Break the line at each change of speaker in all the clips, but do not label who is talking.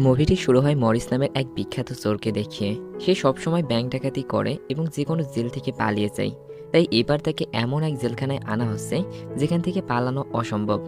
মুভিটি শুরু হয় মরিস নামের এক বিখ্যাত চোরকে দেখিয়ে সে সবসময় ব্যাংক ডাকাতি করে এবং যে কোনো জেল থেকে পালিয়ে যায়। তাই এবার তাকে এমন এক জেলখানায় আনা হচ্ছে যেখান থেকে পালানো অসম্ভব।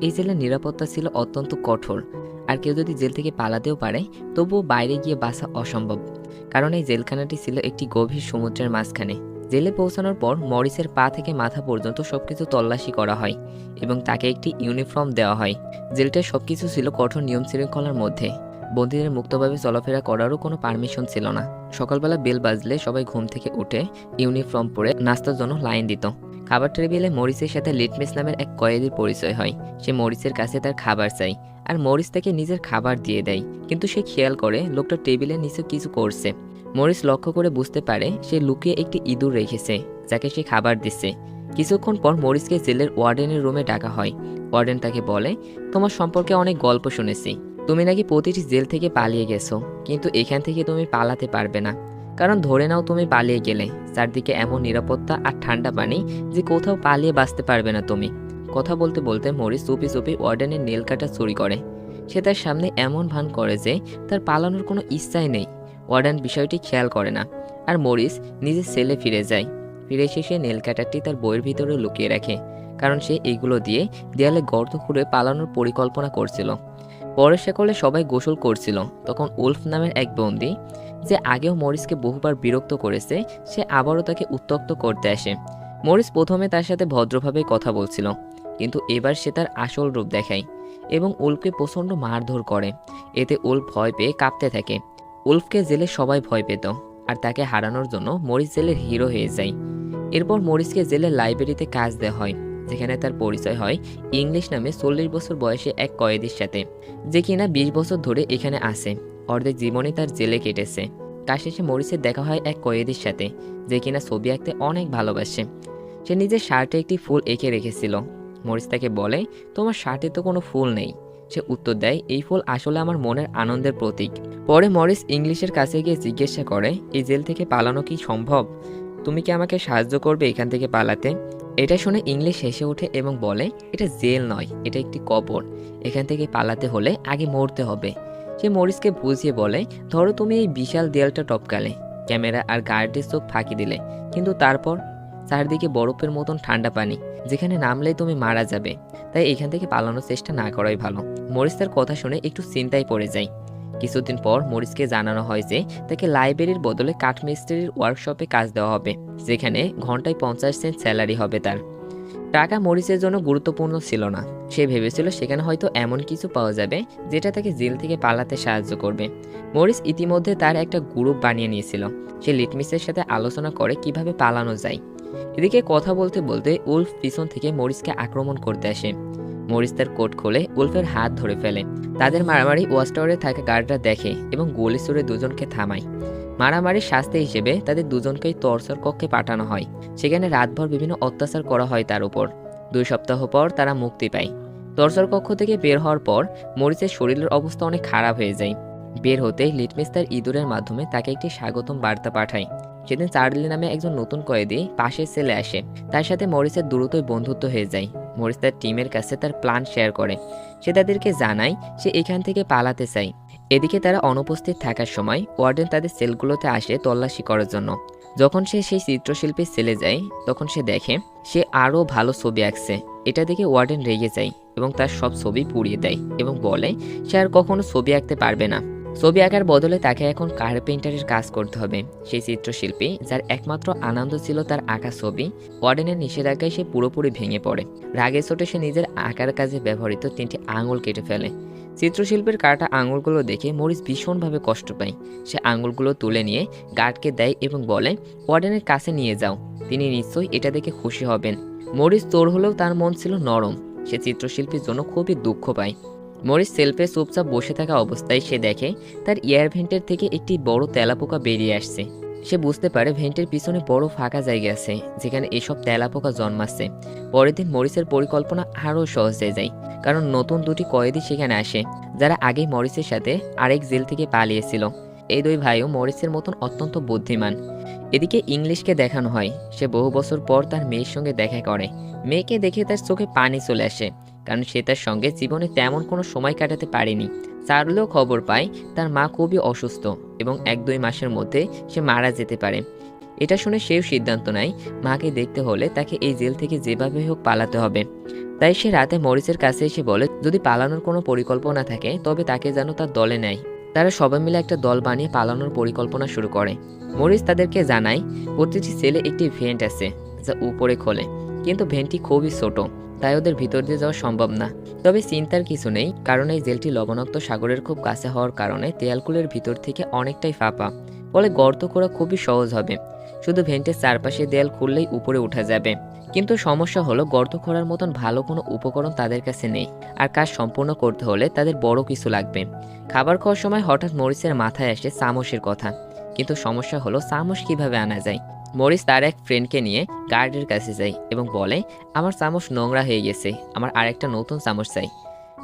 এই জেলের নিরাপত্তা ছিল অত্যন্ত কঠোর। আর কেউ যদি জেল থেকে পালাতেও পারে, তবুও বাইরে গিয়ে বাসা অসম্ভব। কারণ এই জেলখানাটি ছিল একটি গভীর সমুদ্রের মাঝখানে। জেলে পৌঁছানোর পর মরিসের পা থেকে মাথা পর্যন্ত সবকিছু তল্লাশি করা হয় এবং তাকে একটি ইউনিফর্ম দেওয়া হয়। জেলটার সবকিছু ছিল কঠোর নিয়ম শৃঙ্খলার মধ্যে। বন্দীদের মুক্তভাবে চলাফেরা করারও কোনো পারমিশন ছিল না। সকালবেলা বেল বাজলে সবাই ঘুম থেকে উঠে ইউনিফর্ম পরে নাস্তার জন্য লাইন দিত। খাবার টেবিলে মরিসের সাথে লিটমিস নামের এক কয়েদির পরিচয় হয়। সে মরিসের কাছে তার খাবার চাই আর মরিস তাকে নিজের খাবার দিয়ে দেয়। কিন্তু সে খেয়াল করে লোকটা টেবিলের নিচে কিছু করছে। মরিস লক্ষ্য করে বুঝতে পারে সে লুকিয়ে একটি ইঁদুর রেখেছে, যাকে সে খাবার দিচ্ছে। কিছুক্ষণ পর মরিসকে জেলের ওয়ার্ডেনের রুমে ডাকা হয়। ওয়ার্ডেন তাকে বলে, তোমার সম্পর্কে অনেক গল্প শুনেছি। তুমি নাকি প্রতিটি জেল থেকে পালিয়ে গেছো, কিন্তু এখান থেকে তুমি পালাতে পারবে না। কারণ ধরে নাও তুমি পালিয়ে গেলে, চারদিকে এমন নিরাপত্তা আর ঠান্ডা পানি যে কোথাও পালিয়ে বাঁচতে পারবে না তুমি। কথা বলতে বলতে মরিস চুপি চুপি ওয়ার্ডেনের নীল কাটা চুরি করে। সে তার সামনে এমন ভান করে যে তার পালানোর কোনো ইচ্ছাই নেই। ওয়ার্ডেন বিষয়টি খেয়াল করে না, আর মরিস নিজের সেলে ফিরে যায়। ফিরে এসে সে নীল কাটারটি তার বইয়ের ভিতরে লুকিয়ে রাখে, কারণ সে এইগুলো দিয়ে দেয়ালে গর্ত খুঁড়ে পালানোর পরিকল্পনা করছিল। পরে সেকলে সবাই গোসল করছিল, তখন উলফ নামের এক বন্দি, যে আগেও মরিসকে বহুবার বিরক্ত করেছে, সে আবারও তাকে উত্তক্ত করতে আসে। মরিস প্রথমে তার সাথে ভদ্রভাবে কথা বলছিল, কিন্তু এবার সে তার আসল রূপ দেখায় এবং উল্ফকে প্রচণ্ড মারধর করে। এতে উল্ফ ভয় পেয়ে কাঁপতে থাকে। উল্ফকে জেলে সবাই ভয় পেত, আর তাকে হারানোর জন্য মরিস জেলের হিরো হয়ে যায়। এরপর মরিসকে জেলের লাইব্রেরিতে কাজ দেওয়া হয়। যেখানে তার পরিচয় হয় ইংলিশ নামে চল্লিশ বছর বয়সে এক কয়েদির সাথে, যে কিনা বিশ বছর ধরে এখানে আসে অর্ধেক জীবনে তার জেলে কেটেছে। তার শেষে মরিসের দেখা হয় এক কয়েদির সাথে, যে কিনা ছবি আঁকতে অনেক ভালোবাসে। সে নিজের শার্টে একটি ফুল এঁকে রেখেছিল। মরিস তাকে বলে, তোমার শার্টে তো কোনো ফুল নেই। সে উত্তর দেয়, এই ফুল আসলে আমার মনের আনন্দের প্রতীক। পরে মরিস ইংলিশের কাছে গিয়ে জিজ্ঞাসা করে, এই জেল থেকে পালানো কি সম্ভব? তুমি কি আমাকে সাহায্য করবে এখান থেকে পালাতে? এটা শুনে ইংলিশ হেসে ওঠে এবং বলে, এটা জেল নয়, এটা একটি কবর। এখান থেকে পালাতে হলে আগে মরতে হবে। সে মরিসকে বুঝিয়ে বলে, ধরো তুমি এই বিশাল দেয়ালটা টপকালে, ক্যামেরা আর গার্ডের চোখ ফাঁকি দিলে। কিন্তু তারপর চারদিকে বরফের মতন ঠান্ডা পানি, যেখানে নামলেই তুমি মারা যাবে। তাই এখান থেকে পালানোর চেষ্টা না করাই ভালো। মরিস তার কথা শুনে একটু চিন্তায় পড়ে যায়। কিছুদিন পর মরিসকে জানানো হয় যে তাকে লাইব্রেরির বদলে কাঠমিস্ত্রির ওয়ার্কশপে কাজ দেওয়া হবে, যেখানে ঘন্টায় পঞ্চাশ সেন্ট স্যালারি হবে তার। টাকা মরিসের জন্য গুরুত্বপূর্ণ ছিল না। সে ভেবেছিল সেখানে হয়তো এমন কিছু পাওয়া যাবে যেটা তাকে জেল থেকে পালাতে সাহায্য করবে। মরিস ইতিমধ্যে তার একটা গ্রুপ বানিয়ে নিয়েছিল। সে লিটমিসের সাথে আলোচনা করে কীভাবে পালানো যায়। এদিকে কথা বলতে বলতে উল্ফ পিছন থেকে মরিসকে আক্রমণ করতে আসে। মরিস তার কোট খোলে উলফের হাত ধরে ফেলে। তাদের মারামারি ওয়াচ টাওয়ারে থাকা গার্ডরা দেখে এবং গুলি ছুড়ে দুজনকে থামায়। মারামারির শাস্তি হিসেবে তাদের দুজনকেই তরসর কক্ষে পাঠানো হয়। সেখানে রাতভর বিভিন্ন অত্যাচার করা হয় তার উপর। দুই সপ্তাহ পর তারা মুক্তি পায়। তরসর কক্ষ থেকে বের হওয়ার পর মরিচের শরীরের অবস্থা অনেক খারাপ হয়ে যায়। বের হতে লিটমিস তার ইঁদুরের মাধ্যমে তাকে একটি স্বাগতম বার্তা পাঠায়। সেদিন চার্লি নামে একজন নতুন কয়েদি পাশের সেলে আসে। তার সাথে মরিসের দ্রুতই বন্ধুত্ব হয়ে যায়। মরিস তার টিমের কাছে তার প্ল্যান শেয়ার করে। সে তাদেরকে জানায়, সে এখান থেকে পালাতে চায়। এদিকে তারা অনুপস্থিত থাকার সময় ওয়ার্ডেন তাদের সেলগুলোতে আসে তল্লাশি করার জন্য। যখন সে সেই চিত্রশিল্পীর সেলে যায়, তখন সে দেখে, সে আরও ভালো ছবি আঁকছে। এটা দেখে ওয়ার্ডেন রেগে যায় এবং তার সব ছবি পুড়িয়ে দেয় এবং বলে, সে আর কখনো ছবি আঁকতে পারবে না। ছবি আঁকার বদলে তাকে এখন কার্পেন্টারের কাজ করতে হবে। সেই চিত্রশিল্পী, যার একমাত্র আনন্দ ছিল তার আঁকা ছবি, ওয়ার্ডেনের নিষেধাজ্ঞায় সে পুরোপুরি ভেঙে পড়ে। রাগে চোটে সে নিজের আঁকার কাজে ব্যবহৃত তিনটি আঙুল কেটে ফেলে। চিত্রশিল্পের কাটা আঙুলগুলো দেখে মরিস ভীষণভাবে কষ্ট পায়। সে আঙুলগুলো তুলে নিয়ে গার্ডকে দেয় এবং বলে, ওয়ার্ডেনের কাছে নিয়ে যাও। তিনি নিশ্চয়ই এটা দেখে খুশি হবেন। মরিস তোর হলেও তার মন ছিল নরম। সে চিত্রশিল্পীর জন্য খুবই দুঃখ পায়। মরিস সেলফে চুপচাপ বসে থাকা অবস্থায় সে দেখে তার এয়ার ভেন্টের থেকে একটি বড় তেলাপোকা বেরিয়ে আসছে। সে বুঝতে পারে ভেন্টের পিছনে বড় ফাঁকা জায়গা আছে, যেখানে এসব তেলাপোকা জন্মাচ্ছে। পরের দিন মরিসের পরিকল্পনা আরও সহজ হয়ে যায়, কারণ নতুন দুটি কয়েদি সেখানে আসে, যারা আগেই মরিসের সাথে আরেক জেল থেকে পালিয়েছিল। এই দুই ভাইও মরিসের মতন অত্যন্ত বুদ্ধিমান। এদিকে ইংলিশকে দেখানো হয়, সে বহু বছর পর তার মেয়ের সঙ্গে দেখা করে। মেয়েকে দেখে তার চোখে পানি চলে আসে। কারণ সে তার সঙ্গে জীবনে তেমন কোনো সময় কাটাতে পারেনি। চার্লেও খবর পায়, তার মা খুবই অসুস্থ এবং এক দুই মাসের মধ্যে সে মারা যেতে পারে। এটা শুনে সেও সিদ্ধান্ত নেয়, মাকে দেখতে হলে তাকে এই জেল থেকে যেভাবে হোক পালাতে হবে। তাই সে রাতে মরিসের কাছে এসে বলে, যদি পালানোর কোনো পরিকল্পনা থাকে, তবে তাকে যেন তার দলে নেয়। তারা সবাই মিলে একটা দল বানিয়ে পালানোর পরিকল্পনা শুরু করে। মরিস তাদেরকে জানায়, প্রতিটি সেলে একটি ভেন্ট আছে, যা উপরে খোলে। কিন্তু ভেন্টটি খুবই ছোট, তাই ওদের ভিতর দিয়ে যাওয়া সম্ভব না। তবে চিন্তার কিছু নেই, কারণ এই জেলটি লবণাক্ত সাগরের খুব কাছে হওয়ার কারণে তেয়ালকুলের ভিতর থেকে অনেকটাই ফাঁপা, ফলে গর্ত করা খুবই সহজ হবে। শুধু ভেন্টের চারপাশে দেয়াল খুললেই উপরে উঠা যাবে। কিন্তু সমস্যা হলো, গর্ত খোঁড়ার মতন ভালো কোনো উপকরণ তাদের কাছে নেই, আর কাজ সম্পূর্ণ করতে হলে তাদের বড় কিছু লাগবে। খাবার খাওয়ার সময় হঠাৎ মরিসের মাথায় আসে চামচের কথা, কিন্তু সমস্যা হলো চামচ কীভাবে আনা যায়। মরিস তার এক ফ্রেন্ডকে নিয়ে গার্ডের কাছে যায় এবং বলে, আমার চামচ নোংরা হয়ে গেছে, আমার আরেকটা নতুন চামচ চাই।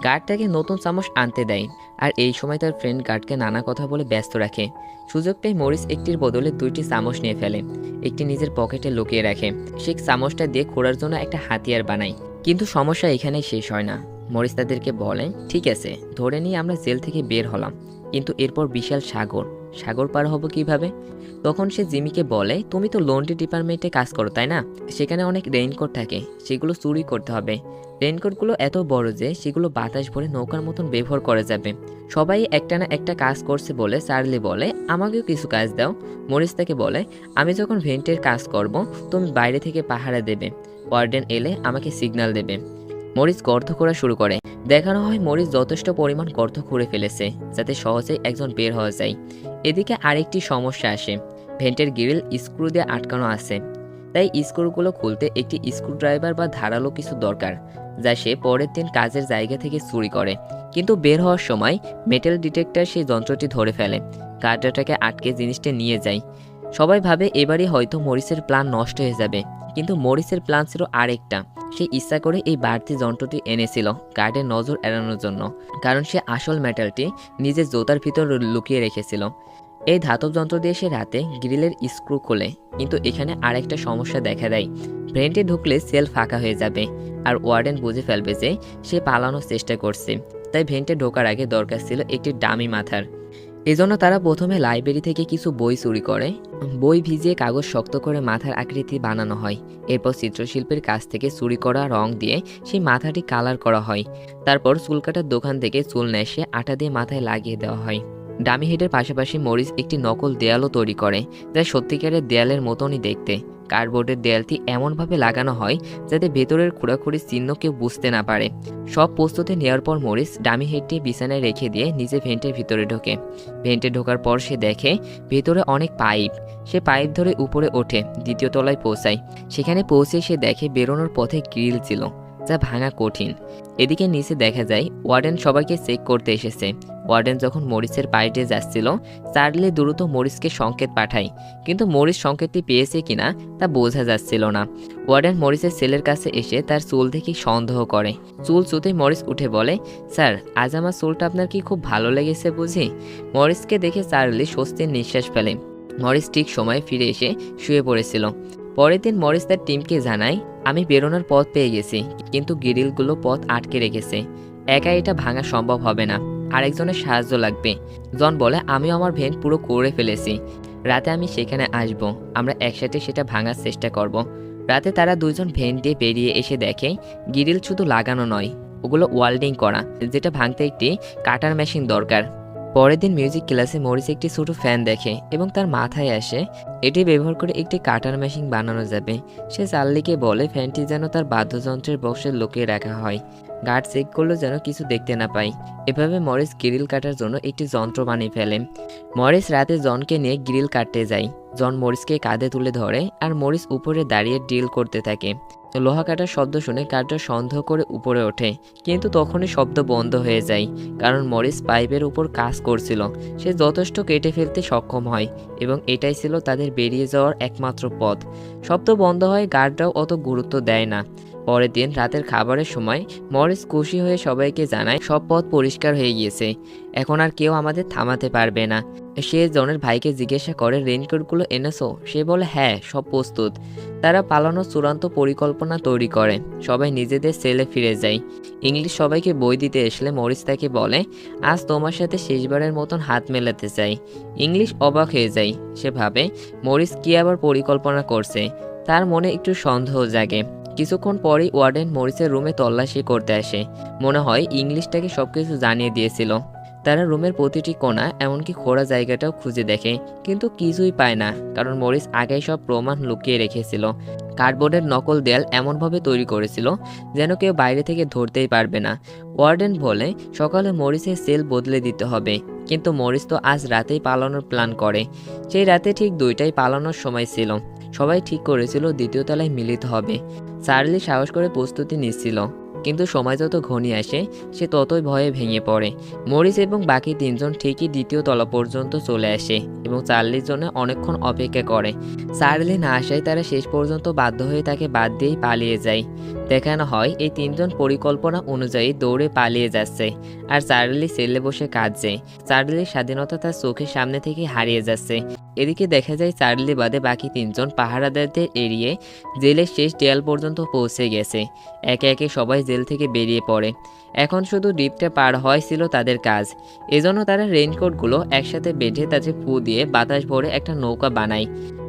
গার্ড তাকে নতুন চামচ আনতে দেয় আর এই সময় তার ফ্রেন্ড গার্ডকে নানা কথা বলে ব্যস্ত রাখে। সুযোগ পেয়ে মরিস একটির বদলে দুইটি চামচ নিয়ে ফেলে, একটি নিজের পকেটে লুকিয়ে রাখে। সে চামচটা দিয়ে খোঁড়ার জন্য একটা হাতিয়ার বানায়। কিন্তু সমস্যা এখানেই শেষ হয় না। মরিস তাদেরকে বলে, ঠিক আছে, ধরে নিয়ে আমরা জেল থেকে বের হলাম। কিন্তু এরপর বিশাল সাগর। সাগর পার হব কীভাবে? তখন সে জিমিকে বলে, তুমি তো লন্ড্রি ডিপার্টমেন্টে কাজ করো, তাই না? সেখানে অনেক রেইনকোট থাকে, সেগুলো চুরি করতে হবে। রেইনকোটগুলো এত বড় যে, সেগুলো বাতাস ভরে নৌকার মতন ব্যবহার করা যাবে। সবাই একটা না একটা কাজ করছে বলে চার্লি বলে, আমাকেও কিছু কাজ দাও। মরিস তাকে বলে, আমি যখন ভেন্টের কাজ করব, তুমি বাইরে থেকে পাহারা দেবে। ওয়ার্ডেন এলে আমাকে সিগন্যাল দেবে। মরিস গর্ত করা শুরু করে। দেখানো হয় মরিস যথেষ্ট পরিমাণ গর্ত খুঁড়ে ফেলেছে, যাতে সহজেই একজন বের হওয়া যায়। এদিকে আরেকটি সমস্যা আসে। ভেন্টের গ্রিল স্ক্রু দিয়ে আটকানো আছে। তাই স্ক্রুগুলো খুলতে একটি স্ক্রুড্রাইভার বা ধারালো কিছু দরকার, যা সে পরের দিন কাজের জায়গা থেকে চুরি করে। কিন্তু বের হওয়ার সময় মেটাল ডিটেক্টর সেই যন্ত্রটি ধরে ফেলে গার্ডারটাকে আটকে জিনিসটা নিয়ে যায়। সবাই ভাবে এবারই হয়তো মরিসের প্ল্যান নষ্ট হয়ে যাবে, কিন্তু মরিসের প্ল্যান ছিল আরেকটা। সে ইচ্ছা করে এই বাড়তি যন্ত্রটি এনেছিল গার্ডের নজর এড়ানোর জন্য, কারণ সে আসল মেটালটি নিজের জোতার ভিতর লুকিয়ে রেখেছিল। এই ধাতব যন্ত্র দিয়ে সে রাতে গ্রিলের স্ক্রু খোলে, কিন্তু এখানে আরেকটা সমস্যা দেখা দেয়। ভ্রেন্টে ঢুকলে সেল ফাঁকা হয়ে যাবে আর ওয়ার্ডেন বুঝে ফেলবে যে সে পালানোর চেষ্টা করছে। তাই ভেন্টে ঢোকার আগে দরকার ছিল একটি ডামি মাথার। এজন্য তারা প্রথমে লাইব্রেরি থেকে কিছু বই চুরি করে। বই ভিজিয়ে কাগজ শক্ত করে মাথার আকৃতি বানানো হয়। এরপর চিত্রশিল্পের কাছ থেকে চুরি করা রং দিয়ে সেই মাথাটি কালার করা হয়। তারপর চুল কাটার দোকান থেকে চুল নেশে আটা দিয়ে মাথায় লাগিয়ে দেওয়া হয়। ডামি হেডের পাশাপাশি মরিস একটি নকল দেয়ালও তৈরি করে, যা সত্যিকারের দেয়ালের মতনই দেখতে। কার্ডবোর্ডের দেয়ালটি এমনভাবে লাগানো হয় যাতে ভেতরের খোঁড়াখুড়ির চিহ্ন কেউ বুঝতে না পারে। সব প্রস্তুতি নেওয়ার পর মরিস ডামি হেডটি বিছানায় রেখে দিয়ে নিজে ভেন্টের ভিতরে ঢোকে। ভেন্টে ঢোকার পর সে দেখে, ভেতরে অনেক পাইপ। সে পাইপ ধরে উপরে ওঠে, দ্বিতীয় তলায় পৌঁছায়। সেখানে পৌঁছে সে দেখে বেরোনোর পথে গ্রিল ছিল, যা ভাঙা কঠিন। এদিকে নিচে দেখা যায়, ওয়ার্ডেন সবাইকে চেক করতে এসেছে। ওয়ার্ডেন যখন মরিসের পাইটে যাচ্ছিল, চার্লি দ্রুত মরিসকে সংকেত পাঠায়। কিন্তু মরিস সংকেতটি পেয়েছে কিনা তা বোঝা যাচ্ছিল না। ওয়ার্ডেন মরিসের সেলের কাছে এসে তার চুল দেখে সন্দেহ করে। চুল চুতে মরিস উঠে বলে, স্যার, আজ আমার চুলটা আপনার কি খুব ভালো লেগেছে বুঝি? মরিসকে দেখে চার্লি স্বস্তির নিঃশ্বাস ফেলে। মরিস ঠিক সময়ে ফিরে এসে শুয়ে পড়েছিল। পরের দিন মরিস তার টিমকে জানায়, আমি বেরোনোর পথ পেয়ে গেছি, কিন্তু গিরিলগুলো পথ আটকে রেখেছে। একা এটা ভাঙা সম্ভব হবে না। আরেকজনের সাহায্য লাগবে। জন বলে, আমিও আমার ভেন পুরো করে ফেলেছি। রাতে আমি সেখানে আসব। আমরা একসাথে সেটা ভাঙার চেষ্টা করব। রাতে তারা দুজন ভেন দিয়ে বেরিয়ে এসে দেখে, গিরিল শুধু লাগানো নয়, ওগুলো ওয়াল্ডিং করা, যেটা ভাঙতে একটি কাটার মেশিন দরকার। পরের দিন মিউজিক ক্লাসে মরিস একটি ছোট ফ্যান দেখে এবং তার মাথায় আসে, এটি ব্যবহার করে একটি কাটার মেশিন বানানো যাবে। সে চার্লিকে বলে, ফ্যানটি যেন তার বাদ্যযন্ত্রের বক্সে লুকিয়ে রাখা হয়। গার্ড চেক করল যেন কিছু দেখতে না পায় এভাবে মরিস গ্রিল কাটার জন্য একটি যন্ত্র বানিয়ে ফেলেন মরিস রাতে জনকে নিয়ে গ্রিল কাটতে যায়। জন মরিসকে কাঁধে তুলে ধরে আর মরিস উপরে দাঁড়িয়ে ড্রিল করতে থাকে। লোহা কাটার শব্দ শুনে কাঠটা সন্দেহ করে উপরে ওঠে। কিন্তু তখনই শব্দ বন্ধ হয়ে যায়, কারণ মরিস পাইপের উপর কাজ করছিল। সে যথেষ্ট কেটে ফেলতে সক্ষম হয় এবং এটাই ছিল তাদের বেরিয়ে যাওয়ার একমাত্র পথ। শব্দ বন্ধ হয় গার্ডরাও অত গুরুত্ব দেয় না। পরের দিন রাতের খাবারের সময় মরিস খুশি হয়ে সবাইকে জানায়, সব পথ পরিষ্কার হয়ে গিয়েছে। এখন আর কেউ আমাদের থামাতে পারবে না। সে জনের ভাইকে জিজ্ঞাসা করে, রেইনকোটগুলো এনেছো? সে বলে হ্যাঁ সব প্রস্তুত। তারা পালানোর চূড়ান্ত পরিকল্পনা তৈরি করে। সবাই নিজেদের সেলে ফিরে যায়। ইংলিশ সবাইকে বই দিতে আসলে মরিস তাকে বলে, আজ তোমার সাথে শেষবারের মতন হাত মেলাতে চাই। ইংলিশ অবাক হয়ে যায়। সে ভাবে, মরিস কি আবার পরিকল্পনা করছে? তার মনে একটু সন্দেহ জাগে। কিছুক্ষণ পরেই ওয়ার্ডেন মরিসের রুমে তল্লাশি করতে আসে। মনে হয় ইংলিশটাকে সবকিছু জানিয়ে দিয়েছিল। তারা রুমের প্রতিটি কোণা, এমনকি খোড়া জায়গাটাও খুঁজে দেখে, কিন্তু কিছুই পায় না, কারণ মরিস আগেই সব প্রমাণ লুকিয়ে রেখেছিল। কার্ডবোর্ডের নকল দেয়াল এমনভাবে তৈরি করেছিল যেন কেউ বাইরে থেকে ধরতেই পারবে না। ওয়ার্ডেন বলে, সকালে মরিসের সেল বদলে দিতে হবে। কিন্তু মরিস তো আজ রাতেই পালানোর প্ল্যান করে। সেই রাতে ঠিক দুইটাই পালানোর সময় ছিল। সবাই ঠিক করেছিল দ্বিতীয় তলায় মিলিত হবে। চার্লি সাহস করে প্রস্তুতি নিচ্ছিল। কিন্তু সময় যত ঘনিয়ে আসে, সে ততই ভয়ে ভেঙে পড়ে। মরিস এবং বাকি তিনজন ঠিকই দ্বিতীয় তলা পর্যন্ত চলে আসে এবং চার্লির জন্য অনেকক্ষণ অপেক্ষা করে। চার্লি না আসায় তারা শেষ পর্যন্ত বাধ্য হয়ে তাকে বাদ দিয়েই পালিয়ে যায়। দেখানো হয়, এই তিনজন পরিকল্পনা অনুযায়ী দৌড়ে পালিয়ে যাচ্ছে আর চার্লি সেলে বসে কাঁদছে। চার্লির স্বাধীনতা তার চোখের সামনে থেকে হারিয়ে যাচ্ছে। এদিকে দেখা যায় চার্লি বাদে বাকি তিনজন পাহারাদারদের এড়িয়ে জেলের শেষ দেয়াল পর্যন্ত পৌঁছে গেছে। একে একে সবাই জেল থেকে বেরিয়ে পড়ে। এখন শুধু ডিপটা পার হয় ছিল তাদের কাজ। এজন্য তারা রেইনকোটগুলো একসাথে বেঁধে তাতে ফু দিয়ে বাতাস ভরে একটা নৌকা বানায়।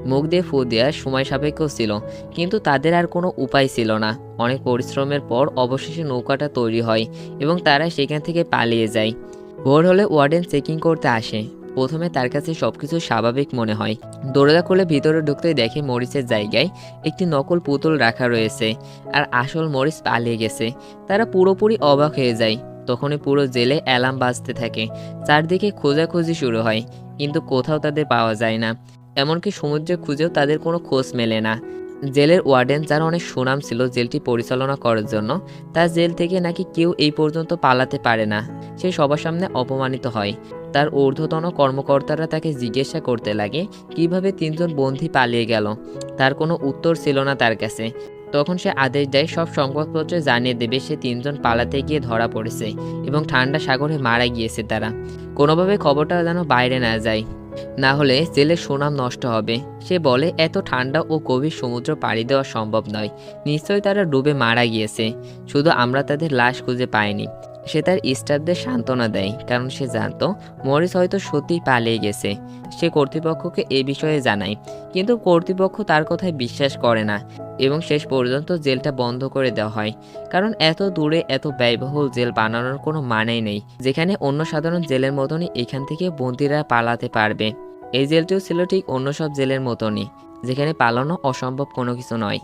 মুখ দিয়ে ফু দেওয়ার সময় সাপেক্ষ ছিল, কিন্তু তাদের আর কোনো উপায় ছিল না। অনেক পরিশ্রমের পর অবশেষে নৌকাটা তৈরি হয় এবং তারা সেখান থেকে পালিয়ে যায়। ভোর হলে ওয়ার্ডেন চেকিং করতে আসে। প্রথমে তার কাছে সবকিছু স্বাভাবিক মনে হয়। দরজা খুলে ভিতরে ঢুকতেই দেখে মরিচের জায়গায় একটি নকল পুতুল রাখা রয়েছে আর আসল মরিচ পালিয়ে গেছে। তারা পুরোপুরি অবাক হয়ে যায়। তখনই পুরো জেলে অ্যালার্ম বাজতে থাকে। চারদিকে খোঁজাখুঁজি শুরু হয়, কিন্তু কোথাও তাদের পাওয়া যায় না। এমনকি সমুদ্রে খুঁজেও তাদের কোনো খোঁজ মেলে না। জেলের ওয়ার্ডেন যার অনেক সুনাম ছিল জেলটি পরিচালনা করার জন্য, তার জেল থেকে নাকি কেউ এই পর্যন্ত পালাতে পারে না। সে সবার সামনে অপমানিত হয়। তার ঊর্ধ্বতন কর্মকর্তারা তাকে জিজ্ঞাসা করতে লাগে, কীভাবে তিনজন বন্দী পালিয়ে গেল? তার কোনো উত্তর ছিল না তার কাছে। তখন সে আদেশ দেয়, সব সংবাদপত্রে জানিয়ে দেবে, সে তিনজন পালাতে গিয়ে ধরা পড়েছে এবং ঠান্ডা সাগরে মারা গিয়েছে তারা। কোনোভাবে খবরটা যেন বাইরে না যায়। না হলে জেলের সুনাম নষ্ট হবে। সে বলে, এত ঠান্ডা ও গভীর সমুদ্র পাড়ি দেওয়া সম্ভব নয়। নিশ্চয়ই তারা ডুবে মারা গিয়েছে। শুধু আমরা তাদের লাশ খুঁজে পাইনি। সে তার স্টাফদের সান্ত্বনা দেয়, কারণ সে জানতো মরিস হয়তো সত্যিই পালিয়ে গেছে। সে কর্তৃপক্ষকে এ বিষয়ে জানায়, কিন্তু কর্তৃপক্ষ তার কথায় বিশ্বাস করে না এবং শেষ পর্যন্ত জেলটা বন্ধ করে দেওয়া হয়, কারণ এত দূরে এত ব্যয়বহুল জেল বানানোর কোনো মানেই নেই, যেখানে অন্য সাধারণ জেলের মতনই এখান থেকে বন্দীরা পালাতে পারবে। এই জেলটিও ছিল ঠিক অন্য সব জেলের মতনই, যেখানে পালানো অসম্ভব কোনো কিছু নয়।